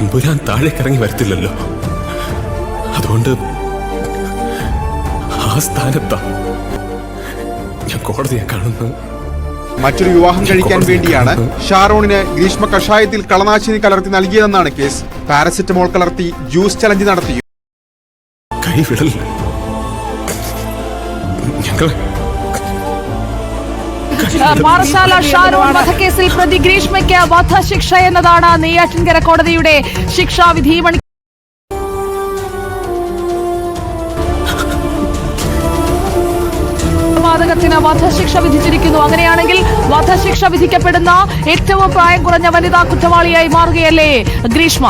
തമ്പുരാൻ താഴേക്കിറങ്ങി വരത്തില്ലല്ലോ. അതുകൊണ്ട് ആ സ്ഥാനത്താ ഞാൻ കോടതിയെ കാണുന്നത്. മറ്റൊരു വിവാഹം കഴിക്കാൻ വേണ്ടിയാണ് ഷാറോണിന് ഗ്രീഷ്മ കഷായത്തിൽ കളനാശിനി കലർത്തി നൽകിയതെന്നാണ് കേസ്. പാരസെറ്റമോൾ കലർത്തി ജ്യൂസ് ചലഞ്ച് നടത്തി കൈവിടൽ. ഞങ്ങളെ പാറശാല ഷാരോൺ വധക്കേസിൽ പ്രതി ഗ്രീഷ്മയ്ക്ക് വധശിക്ഷ എന്നതാണ് നെയ്യാറ്റിൻകര കോടതിയുടെ ശിക്ഷാവിധി മണി കൊലപാതകത്തിന് വധശിക്ഷ വിധിച്ചിരിക്കുന്നു. അങ്ങനെയാണെങ്കിൽ വധശിക്ഷ വിധിക്കപ്പെടുന്ന ഏറ്റവും പ്രായം കുറഞ്ഞ വനിതാ കുറ്റവാളിയായി മാറുകയല്ലേ ഗ്രീഷ്മ?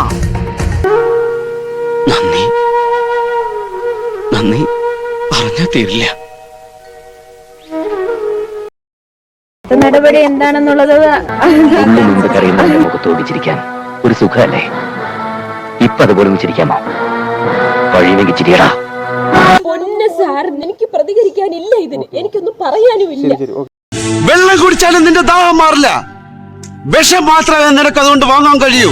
നന്ദി. നന്ദി. പറഞ്ഞാ തീരില്ല. നടപടി എന്താണെന്നുള്ളത് മുഖത്തോട് ചിരിക്കാൻ ഒരു സുഖമല്ലേ? ഇപ്പൊ അതുപോലെ ചിരിക്കാമോ? കഴിയുമെങ്കിൽ ചിരിയടാ. പൊന്ന സാർ എനിക്ക് പ്രതികരിക്കാനില്ല ഇതിന്. എനിക്കൊന്നും പറയാനുമില്ല. വെള്ളം കുടിച്ചാലും നിന്റെ ദാഹം മാറില്ല. വിഷം മാത്രമേ നിനക്ക് അതുകൊണ്ട് വാങ്ങാൻ കഴിയൂ.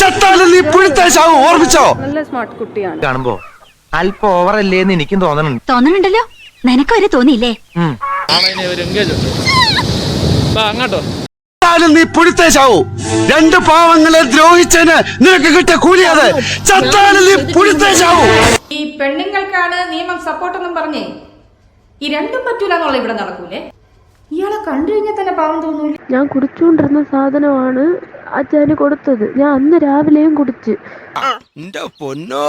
ചത്താലും നീ പുഴുത്തേശാവും ഓർമ്മിച്ചോ? നല്ല സ്മാർട്ട് കുട്ടിയാണ്. കാണുമ്പോ അല്പം ഓവറല്ലേന്ന് എനിക്കും തോന്നണുണ്ട്. തോന്നുന്നുണ്ടല്ലോ നിനക്ക് വരെ തോന്നിയില്ലേ? ചത്താലും നീ പുഴുത്തേശാവൂ രണ്ട് പാവങ്ങളെ ദ്രോഹിച്ചതിന് നിനക്ക് കിട്ടിയ കൂലിയത് ചത്താലും നീ പുഴുത്തേശാവൂ ഈ പെണ്ണുങ്ങൾക്കാണ് നിയമം സപ്പോർട്ട് എന്നും പറഞ്ഞേ. ഈ രണ്ടും പറ്റൂല എന്നുള്ള ഇവിടെ നടക്കൂലേ? ഇയാളെ കണ്ടു കഴിഞ്ഞാൽ തന്നെ പാവം തോന്നൂല? ഞാൻ കുടിച്ചുകൊണ്ടിരുന്ന സാധനമാണ് അച്ഛന് കൊടുത്തത്. ഞാൻ അന്ന് രാവിലെയും കുടിച്ച്. പൊന്നോ.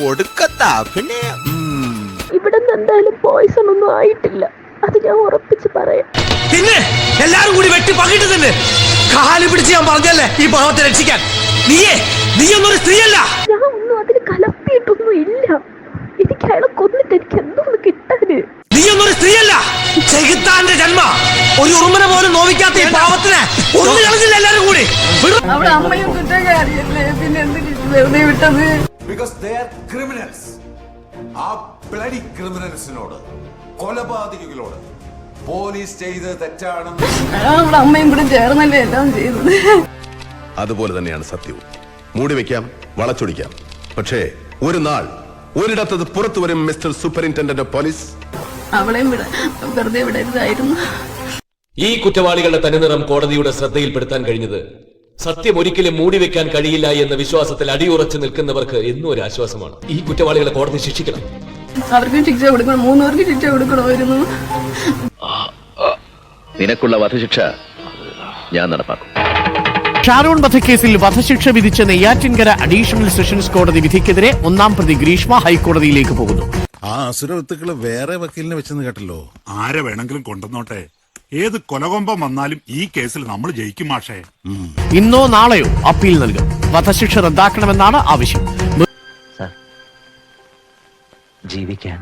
കൊടുക്കത്താ പിന്നെ ഇവിടെ നിന്ന് എന്തായാലും പോയിസൺ ഒന്നും ആയിട്ടില്ല. അത് ഞാൻ ഉറപ്പിച്ച് പറയാം. പിന്നെ എല്ലാരും കൂടി വെട്ടി പങ്കിട്ട് തന്നെ കാൽ പിടിച്ച് ഞാൻ പറഞ്ഞല്ലേ ഈ പാവത്തെ രക്ഷിക്കാൻ. നീയേ നീയൊന്നൊരു സ്ത്രീയല്ല. ഞാൻ ഒന്നും അതിന് കലപ്പിയിട്ടൊന്നും ഇല്ല എനിക്ക് അയാളെ കൊന്നിട്ട് എനിക്ക് എന്തോന്ന് കിട്ടാന്? നീയൊന്നൊരു സ്ത്രീയല്ല. ചെകുത്താന്റെ ജന്മ. ഒരു ഉറുമനെ പോലും നോവിക്കാത്ത ഈ പാവത്തിനെ ഒന്നും കളഞ്ഞില്ല എല്ലാരും കൂടി. അവിടെ അമ്മയും കുറ്റക്കാരിയല്ലേ പിന്നെ എന്തിനു വെറുതെ വിട്ടത്. ബിക്കോസ് ദേ ആർ ക്രിമിനൽസ് ആ ബ്ലഡി ക്രിമിനൽസിനോട് കൊലപാതകികളോട്. പോലീസ് ചെയ്ത് തെറ്റാണെന്ന് അവിടെ അമ്മയും കൂടെ ചേർന്നല്ലേ എല്ലാം ചെയ്തത്. അതുപോലെ തന്നെയാണ് സത്യവും. മൂടി വെക്കാം വളച്ചൊടിക്കാം. പക്ഷേ ഒരു നാൾ ഒരിടത്തത് പുറത്തു വരും മിസ്റ്റർ സൂപ്പറിന്റൻഡന്റ് ഓഫ് പോലീസ്. അവളെയും വിട വെറുതെ വിടരുതായിരുന്നു. ഈ കുറ്റവാളികളുടെ തനിനിറം കോടതിയുടെ ശ്രദ്ധയിൽപ്പെടുത്താൻ കഴിഞ്ഞത് സത്യം ഒരിക്കലും മൂടി വെക്കാൻ കഴിയില്ല എന്ന വിശ്വാസത്തിൽ അടിയുറച്ചു നിൽക്കുന്നവർക്ക് എന്നും ഒരു ആശ്വാസമാണ് ഈ കുറ്റവാളികളെ കോടതി ശിക്ഷിക്കണം. അവർക്കും ശിക്ഷ കൊടുക്കണം മൂന്നുപേർക്കും പേർക്ക് ശിക്ഷ കൊടുക്കണമായിരുന്നു. നിനക്കുള്ള വധശിക്ഷ ഞാൻ നടപ്പാക്കും. ഷാരോൺ വധക്കേസിൽ വധശിക്ഷ വിധിച്ച നെയ്യാറ്റിൻകര അഡീഷണൽ സെഷൻസ് കോടതി വിധിക്കെതിരെ ഒന്നാം പ്രതി ഗ്രീഷ്മ ഹൈക്കോടതിയിലേക്ക് പോകുന്നു. ആ അസുരവത്തുക്കൾ വേറെ വക്കീലിനെ വെച്ചെന്ന് കേട്ടല്ലോ. ആരെ വേണമെങ്കിലും കൊണ്ടുവന്നോട്ടെ. ഏത് കൊലകൊമ്പം വന്നാലും ഈ കേസിൽ നമ്മൾ ജയിക്കും മാഷേ. ഇന്നോ നാളെയോ അപ്പീൽ നൽകും. വധശിക്ഷ റദ്ദാക്കണമെന്നാണ് ആവശ്യം. ജീവിക്കാൻ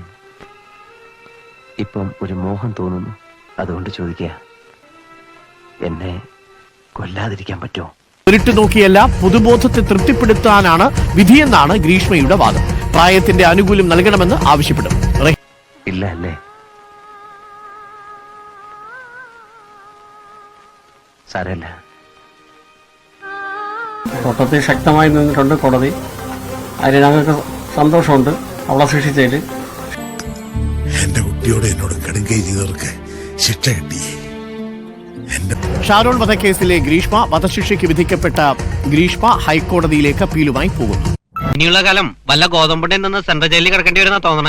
ഇപ്പം ഒരു മോഹം തോന്നുന്നു. അതുകൊണ്ട് ചോദിക്കുക. എന്നെ കൊല്ലാതിരിക്കാൻ പറ്റുമോ? ഉരുട്ടു നോക്കിയല്ല പൊതുബോധത്തെ തൃപ്തിപ്പെടുത്താനാണ് വിധിയെന്നാണ് ഗ്രീഷ്മയുടെ വാദം. പ്രായത്തിന്റെ ആനുകൂല്യം നൽകണമെന്ന് ആവശ്യപ്പെടും. ഇല്ല അല്ലേ? സാരല്ല കോടതി ശക്തമായി നിന്നിട്ടുണ്ട് കോടതി. അതിന് ഞങ്ങൾക്ക് സന്തോഷമുണ്ട്. അവളെ ശിക്ഷിച്ചതിൽ. എന്റെ കുട്ടിയോട് എന്നോട് കടുങ്കൈ ചെയ്തവർക്ക് ശിക്ഷ കിട്ടി. എന്റെ ഷാരോൺ വധക്കേസിലെ ഗ്രീഷ്മ വധശിക്ഷയ്ക്ക് വിധിക്കപ്പെട്ട ഗ്രീഷ്മ ഹൈക്കോടതിയിലേക്ക് അപ്പീലുമായി പോകുന്നു. ഇനിയുള്ള കാലം വല്ല ഗോതമ്പുണ്ടെന്ന് സെൻട്രൽ ജയിലിൽ കിടക്കേണ്ടി വരുന്ന തോന്നണേ.